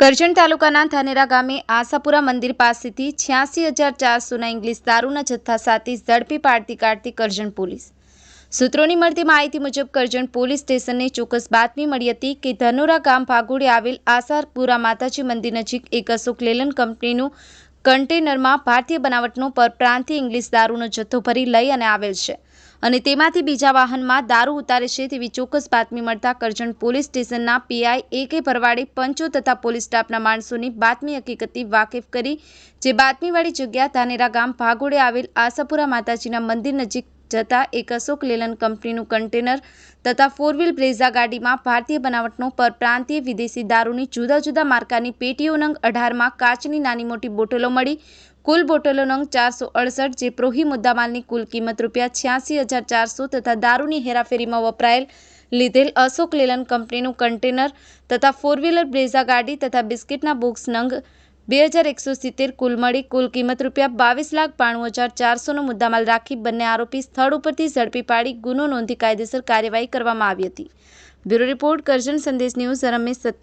કરજણ તાલુકાના ધાનેરા ગામે આશાપુરા મંદિર પાસેથી છ્યાસી હજાર ચારસોના ઇંગ્લિશ દારૂના જથ્થા સાથે ઝડપી પાડતી કાઢતી કરજણ પોલીસ. સૂત્રોની મળતી માહિતી મુજબ કરજણ પોલીસ સ્ટેશનને ચોક્કસ બાતમી મળી હતી કે ધનોરા ગામ ભાગોળે આવેલ આશાપુરા માતાજી મંદિર નજીક એક અશોક લેલન કંપનીનું કન્ટેનરમાં ભારતીય બનાવટનો પરપ્રાંતીય ઇંગ્લિશ દારૂનો જથ્થો ભરી લઈ અને આવેલ છે. અને તેમાંથી બીજા વાહનમાં દારૂ ઉતારે છે તેવી ચોક્કસ બાતમી મળતા કરજણ પોલીસ સ્ટેશનના પીઆઈ એ કે ભરવાડે પંચો તથા પોલીસ સ્ટાફના માણસોની બાતમી હકીકતથી વાકેફ કરી, જે બાતમીવાળી જગ્યા ધાનેરા ગામ ભાગોળે આવેલ આશાપુરા માતાજીના મંદિર નજીક જતા એક અશોક લેલન કંપનીનું કન્ટેનર તથા ફોર વ્હીલ બ્રેઝા ગાડીમાં ભારતીય બનાવટનો પરપ્રાંતીય વિદેશી દારૂની જુદા જુદા માર્કાની પેટીઓ નંગ અઢારમાં કાચની નાની મોટી બોટલો મળી. કુલ બોટલો નંગ ચારસો અડસઠ જે પ્રોહી મુદ્દામાલની કુલ કિંમત રૂપિયા છ્યાસી હજાર ચારસો તથા દારૂની હેરાફેરીમાં વપરાયેલ લીધેલ અશોક લેલન કંપનીનું કન્ટેનર તથા ફોર વ્હીલર બ્રેઝા ગાડી તથા બિસ્કિટના બોક્સ નંગ બે હજાર એકસો સિત્તેર કુલ મળી કુલ કિંમત રૂપિયા બાવીસ લાખ બાણું હજાર ચારસોનો મુદ્દામાલ રાખી બંને આરોપી સ્થળ ઉપરથી ઝડપી પાડી ગુનો નોંધી કાયદેસર કાર્યવાહી કરવામાં આવી હતી. બ્યુરો રિપોર્ટ કરજણ સંદેશ ન્યૂઝ રમેશ સત્ય